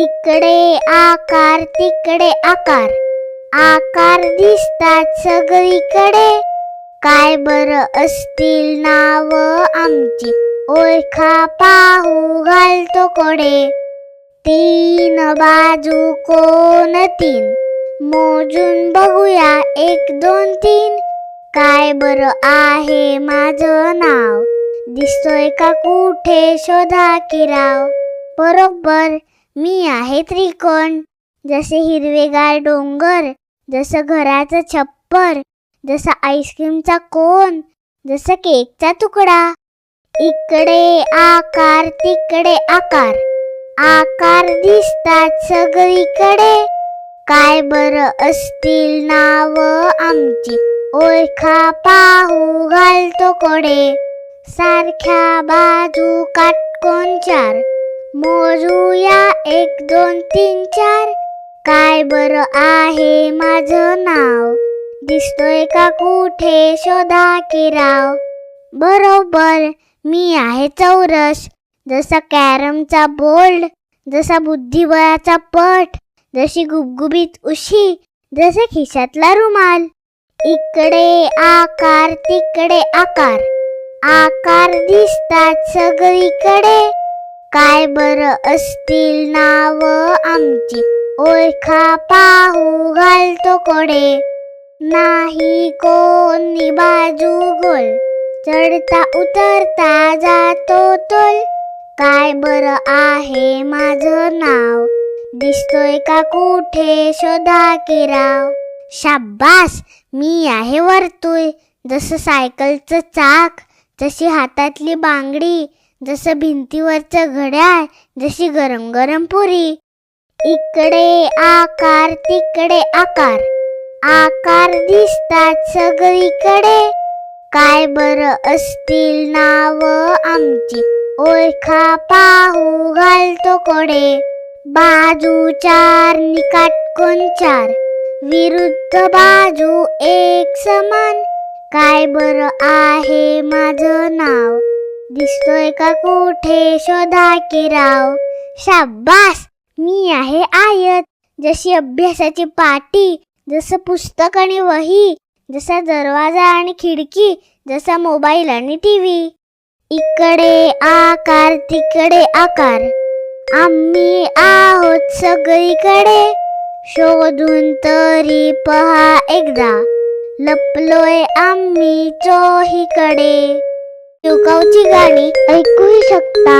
इकडे आकार तिकडे आकार. आकार दिसतात सगळीकडे. काय बर असतील नाव आमची? ओळखा पाहू घालतो कोडे. तीन बाजू कोण तीन? मोजून बघूया एक दोन तीन. काय बर आहे माझं नाव? दिसतोय का कुठे? शोधा किराव बरोबर मी आहे त्रिकोण. जसे हिरवेगार डोंगर जसं घराचं छप्पर जसा आईस्क्रीमचा कोन जसं केकचा तुकडा. इकडे आकार तिकडे आकार. आकार दिसतात सगळीकडे. काय बर असतील नाव आमची? ओळखा पाहू घालतो कोडे. सारख्या बाजू काटकोन चार. मोजूया एक दोन तीन चार. काय बर आहे माझं नाव? दिसतोय का कुठे? शोधा की राव. बरोबर मी आहे चौरस. जसा कॅरमचा बोल्ड जसा बुद्धिबळाचा पट जशी गुबगुबीत उशी जसे खिशातला रुमाल. इकडे आकार तिकडे आकार. आकार दिसतात सगळीकडे. काय बर असतील नाव आमची? ओळखा पाहू घालतो कोडे. नाही कोणी बाजू गोल. चढता उतरता जातो तोल. काय बर आहे माझं नाव? दिसतोय का कुठे? शोधा किराव शाब्बास मी आहे वरतुय जसं सायकलचं चाक जशी हातातली बांगडी. जसं भिंतीवरचं घड्याळ जशी गरम गरम पुरी. इकडे आकार तिकडे आकार. आकार दिसतात सगळीकडे. काय बर असतील नाव आमची? ओळखा पाहू घालतो कोडे. बाजू चार निकाटकोन चार? विरुद्ध बाजू एक समान. काय बर आहे माझं नाव? दिसतोय का कुठे? शोधा की राव. शाब्बास मी आहे आयत. जशी अभ्यासाची पाटी जसं पुस्तक आणि वही जसा दरवाजा आणि खिडकी जसा मोबाईल आणि टीव्ही इकडे आकार तिकडे आकार. आम्ही आहोत सगळीकडे. शोधून तरी पहा एकदा. लपलोय आम्ही चोहीकडे. युकावची गाणी ऐकूही शकता.